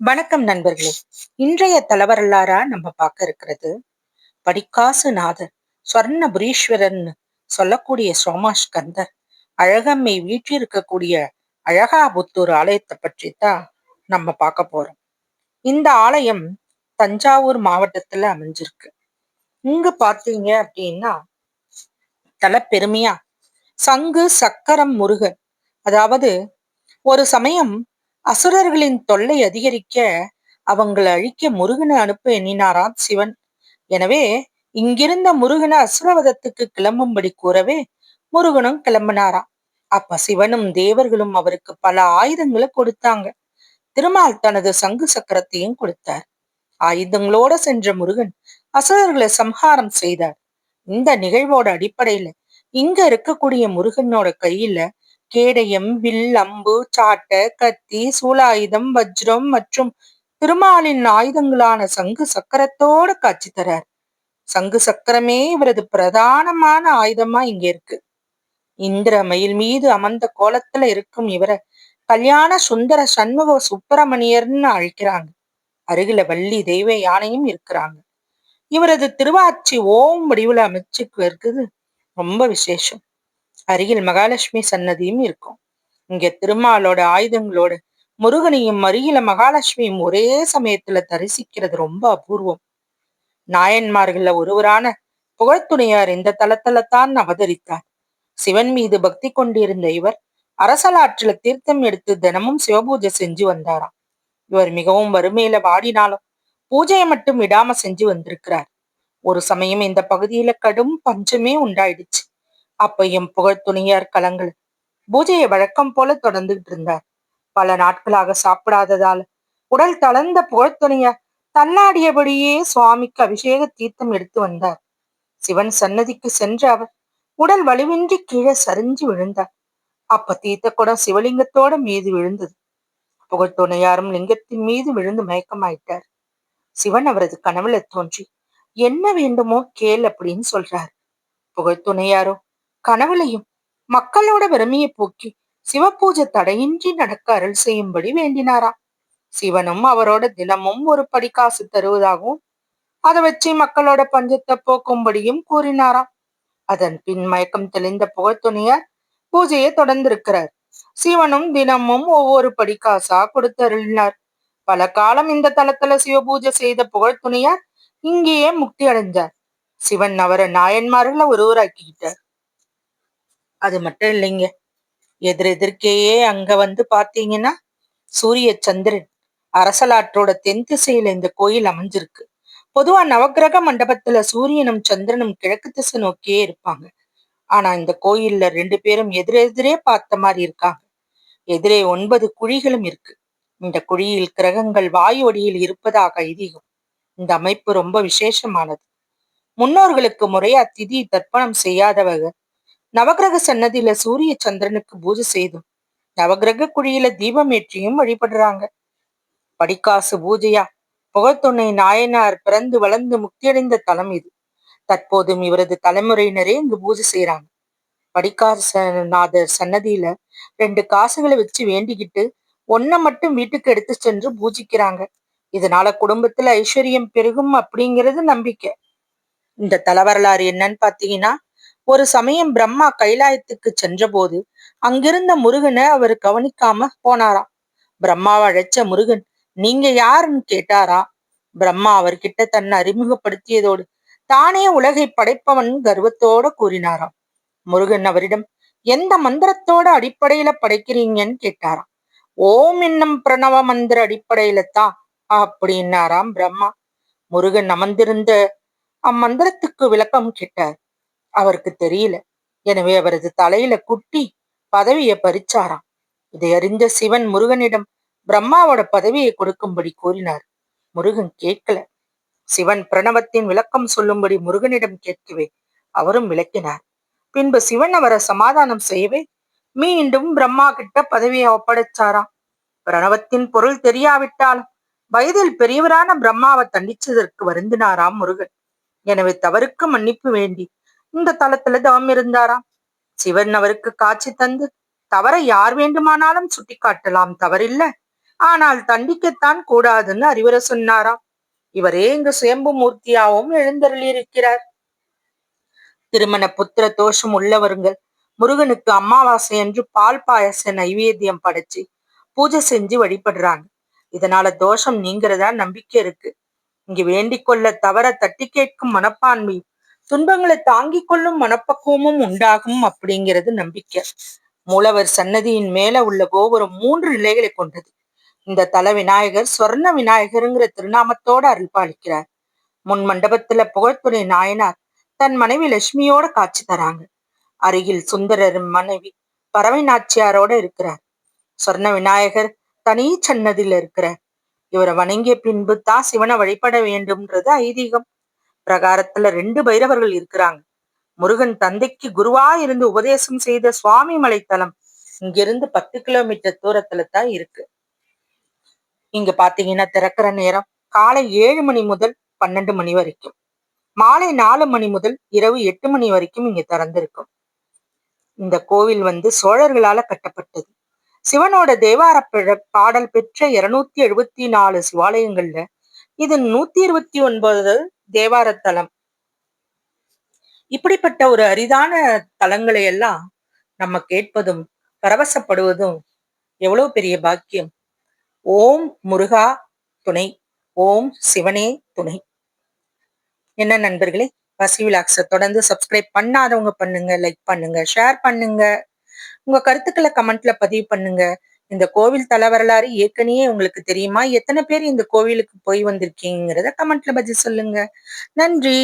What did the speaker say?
வணக்கம் நண்பர்களே. இன்றைய தலைவரலாறா நம்ம பார்க்க இருக்கிறது படிக்காசு நாதர் ஸ்வர்ணபுரீஸ்வரன் சொல்லக்கூடிய சோமாஸ்கந்தர் அழகம்மை வீற்றிருக்கக்கூடிய அழகாபுத்தூர் ஆலயத்தை பற்றி தான் நம்ம பார்க்க போறோம். இந்த ஆலயம் தஞ்சாவூர் மாவட்டத்துல அமைஞ்சிருக்கு. இங்க பார்த்தீங்க அப்படின்னா தல பெருமையா சங்கு சக்கரம் முருகன். அதாவது ஒரு சமயம் அசுரர்களின் தொல்லை அதிகரிக்க அவங்களை அழிக்க முருகனை அனுப்ப எண்ணினாராம் சிவன். எனவே இங்கிருந்த முருகனை அசுரவதத்துக்கு கிளம்பும்படி கூறவே முருகனும் கிளம்பினாராம். அப்ப சிவனும் தேவர்களும் அவருக்கு பல ஆயுதங்களை கொடுத்தாங்க. திருமால் தனது சங்கு சக்கரத்தையும் கொடுத்தார். ஆயுதங்களோட சென்ற முருகன் அசுரர்களை சம்ஹாரம் செய்தார். இந்த நிகழ்வோட அடிப்படையில இங்க இருக்கக்கூடிய முருகனோட கையில கேடயம் வில் அம்பு சாட்டை கத்தி சூலாயுதம் வஜ்ரம் மற்றும் திருமாலின் ஆயுதங்களான சங்கு சக்கரத்தோட காட்சி தரார். சங்கு சக்கரமே இவரது பிரதானமான ஆயுதமா இங்க இருக்கு. இந்திர மயில் மீது அமர்ந்த கோலத்துல இருக்கும் இவரை கல்யாண சுந்தர சண்முக சுப்பிரமணியர்னு அழைக்கிறாங்க. அருகில வள்ளி தெய்வ யானையும் இருக்கிறாங்க. இவரது திருவாச்சி ஓம் வடிவுல அமைச்சுக்கு இருக்குது. ரொம்ப விசேஷம். அருகில் மகாலட்சுமி சன்னதியும் இருக்கும். இங்க திருமாலோட ஆயுதங்களோட முருகனையும் அருகில மகாலட்சுமியும் ஒரே சமயத்துல தரிசிக்கிறது ரொம்ப அபூர்வம். நாயன்மார்கள்ல ஒருவரான புகழ்த்துணையார் இந்த தளத்துல தான் அவதரித்தார். சிவன் மீது பக்தி கொண்டிருந்த இவர் அரசலாற்றுல தீர்த்தம் எடுத்து தினமும் சிவபூஜை செஞ்சு வந்தாராம். இவர் மிகவும் வறுமையில வாடினாலும் பூஜையை மட்டும் விடாம செஞ்சு வந்திருக்கிறார். ஒரு சமயம் இந்த பகுதியில கடும் பஞ்சமே உண்டாயிடுச்சு. அப்பையும் புகழ் துணியார் கலங்கள். பூஜையை வழக்கம் போல தொடர்ந்துகிட்டு இருந்தார். பல நாட்களாக சாப்பிடாததால் உடல் தளர்ந்த புகழ்த்துணையார் தள்ளாடியபடியே சுவாமிக்கு அபிஷேக தீர்த்தம் எடுத்து வந்தார். சிவன் சன்னதிக்கு சென்ற அவர் உடல் வலுவின்றி கீழே சரிஞ்சு விழுந்தார். அப்ப தீர்த்த குடம் சிவலிங்கத்தோட மீது விழுந்தது. புகழ்த்துணையாரும் லிங்கத்தின் மீது விழுந்து மயக்கமாயிட்டார். சிவன் அவரது கனவுல தோன்றி என்ன வேண்டுமோ கேள் அப்படின்னு சொல்றார். புகழ்த்துணையாரோ கனவுலையும் மக்களோட வறுமையை போக்கி சிவபூஜை தடையின்றி நடக்க அருள் செய்யும்படி வேண்டினாராம். சிவனும் அவரோட தினமும் ஒரு படிக்காசு தருவதாகவும் அதை வச்சு மக்களோட பஞ்சத்தை போக்கும்படியும் கூறினாராம். அதன் பின் மயக்கம் தெளிந்த புகழ்த்துணியார் பூஜையை தொடர்ந்திருக்கிறார். சிவனும் தினமும் ஒவ்வொரு படிக்காசா கொடுத்து அருளினார். பல காலம் இந்த தளத்துல சிவபூஜை செய்த புகழ்துணியார் இங்கேயே முக்தி அடைஞ்சார் சிவன் அவரை நாயன்மார்களை ஒருவராக்கிக்கிட்டார். அது மட்டும் இல்லைங்க. எதிரெதிர்க்கேயே அங்க வந்து பாத்தீங்கன்னா சூரிய சந்திரன் அரசலாற்றோட தென் திசையில இந்த கோயில் அமைஞ்சிருக்கு. பொதுவா நவகிரக மண்டபத்துல சூரியனும் சந்திரனும் கிழக்கு திசை நோக்கியே இருப்பாங்க. ஆனா இந்த கோயில்ல ரெண்டு பேரும் எதிரெதிரே பார்த்த மாதிரி இருக்காங்க. எதிரே ஒன்பது குழிகளும் இருக்கு. இந்த குழியில் கிரகங்கள் வாயு வடியில் இருப்பதாக ஐதீகம். இந்த அமைப்பு ரொம்ப விசேஷமானது. முன்னோர்களுக்கு முறையா திதி தர்ப்பணம் செய்யாதவங்க நவகிரக சன்னதியில சூரிய சந்திரனுக்கு பூஜை செய்தும் நவகிரக குழியில தீபம் ஏற்றியும் வழிபடுறாங்க. படிக்காசு பூஜையா? புகழ்துணை நாயனார் பிறந்து வளர்ந்து முக்தியடைந்த தலம் இது. தற்போதும் இவரது தலைமுறையினரே இங்கு பூஜை செய்யறாங்க படிக்காசநாதர் சன்னதியில ரெண்டு காசுகளை வச்சு வேண்டிக்கிட்டு ஒன்ன மட்டும் வீட்டுக்கு எடுத்து சென்று பூஜிக்கிறாங்க. இதனால குடும்பத்துல ஐஸ்வர்யம் பெருகும் அப்படிங்கிறது நம்பிக்கை. இந்த தலவரலாறு என்னன்னு பாத்தீங்கன்னா ஒரு சமயம் பிரம்மா கைலாயத்துக்கு சென்றபோது அங்கிருந்த முருகனை அவர் கவனிக்காம போனாராம். பிரம்மாவை அழைச்ச முருகன் நீங்க யாருன்னு கேட்டாரா? பிரம்மா அவர்கிட்ட தன்னை அறிமுகப்படுத்தியதோடு தானே உலகை படைப்பவன் கர்வத்தோட கூறினாராம். முருகன் அவரிடம் எந்த மந்திரத்தோட அடிப்படையில படைக்கிறீங்கன்னு கேட்டாராம். ஓம் என்னும் பிரணவ மந்திர அடிப்படையில தான் அப்படின்னாராம் பிரம்மா. முருகன் அமர்ந்திருந்த அம்மந்திரத்துக்கு விளக்கம் கேட்டார். அவருக்கு தெரியல. எனவே அவரது தலையில குட்டி பதவியை பறிச்சாராம். இதை அறிந்த சிவன் முருகனிடம் பிரம்மாவோட பதவியை கொடுக்கும்படி கூறினார். முருகன் கேட்கல. சிவன் பிரணவத்தின் விளக்கம் சொல்லும்படி முருகனிடம் கேட்கவே அவரும் விளக்கினார். பின்பு சிவன் அவரை சமாதானம் செய்யவே மீண்டும் பிரம்மா கிட்ட பதவியை ஒப்படைச்சாராம். பிரணவத்தின் பொருள் தெரியாவிட்டாலும் வயதில் பெரியவரான பிரம்மாவை தண்டிச்சதற்கு வருந்தினாராம் முருகன். எனவே தவறுக்கு மன்னிப்பு வேண்டி இந்த தளத்துல தவம் இருந்தாராம். சிவன் அவருக்கு காட்சி தந்து தவற யார் வேண்டுமானாலும் சுட்டி காட்டலாம் தவறில்ல. ஆனால் தண்டிக்கத்தான் கூடாதுன்னு அறிவுரை சொன்னாராம். இவரே இங்கு சுயம்பு மூர்த்தியாவும் எழுந்தருளியிருக்கிறார். திருமண புத்திர தோஷம் உள்ளவர்கள் முருகனுக்கு அமாவாசை என்று பால் பாயச நைவேத்தியம் படைச்சு பூஜை செஞ்சு வழிபடுறாங்க. இதனால தோஷம் நீங்கிறதா நம்பிக்கை இருக்கு. இங்கு வேண்டிக் கொள்ள தவற தட்டி கேட்கும் மனப்பான்மை துன்பங்களை தாங்கிக் கொள்ளும் மனப்பக்குவமும் உண்டாகும் அப்படிங்கிறது நம்பிக்கை. மூலவர் சன்னதியின் மேல உள்ள கோபுரம் மூன்று நிலைகளை கொண்டது. இந்த தல விநாயகர் சொர்ண விநாயகருங்கிற திருநாமத்தோட அருள்பாலிக்கிறார். முன் மண்டபத்துல புகழ்துறை நாயனார் தன் மனைவி லட்சுமியோட காட்சி தராங்க. அருகில் சுந்தரர் மனைவி பறவை நாச்சியாரோட இருக்கிறார். சொர்ண விநாயகர் தனி சன்னதியில இருக்கிறார். இவரை வணங்கிய பின்பு தான் சிவனை வழிபட வேண்டும்ன்றது ஐதீகம். பிரகாரத்துல ரெண்டு பைரவர்கள் இருக்கிறாங்க. முருகன் தந்தைக்கு குருவா இருந்து உபதேசம் செய்த சுவாமி மலைத்தலம் இங்கிருந்து பத்து கிலோமீட்டர் தூரத்துல தான் இருக்கு. இங்க பாத்தீங்கன்னா திறக்கிற நேரம் காலை ஏழு மணி முதல் பன்னெண்டு மணி வரைக்கும். மாலை நாலு மணி முதல் இரவு எட்டு மணி வரைக்கும் இங்க திறந்திருக்கும். இந்த கோவில் வந்து சோழர்களால கட்டப்பட்டது. சிவனோட தேவார பாடல் பெற்ற இருநூத்தி எழுபத்தி நாலு சிவாலயங்கள்ல இது நூத்தி இருபத்தி ஒன்பது தேவார தலம் இப்படிப்பட்ட ஒரு அரிதான தலங்களை எல்லாம் நம்ம கேட்பதும் பரவசப்படுவதும் எவ்வளவு பெரிய பாக்கியம். ஓம் முருகா துணை ஓம் சிவனே துணை. என்ன நண்பர்களே பசி விலாக்ஸை தொடர்ந்து சப்ஸ்கிரைப் பண்ணாதவங்க பண்ணுங்க லைக் பண்ணுங்க ஷேர் பண்ணுங்க. உங்க கருத்துக்களை கமெண்ட்ல பதிவு பண்ணுங்க. இந்த கோவில் தல வரலாறு ஏற்கனவே உங்களுக்கு தெரியுமா? எத்தனை பேர் இந்த கோவிலுக்கு போய் வந்திருக்கீங்கிறத கமெண்ட்ல பதில் சொல்லுங்க. நன்றி.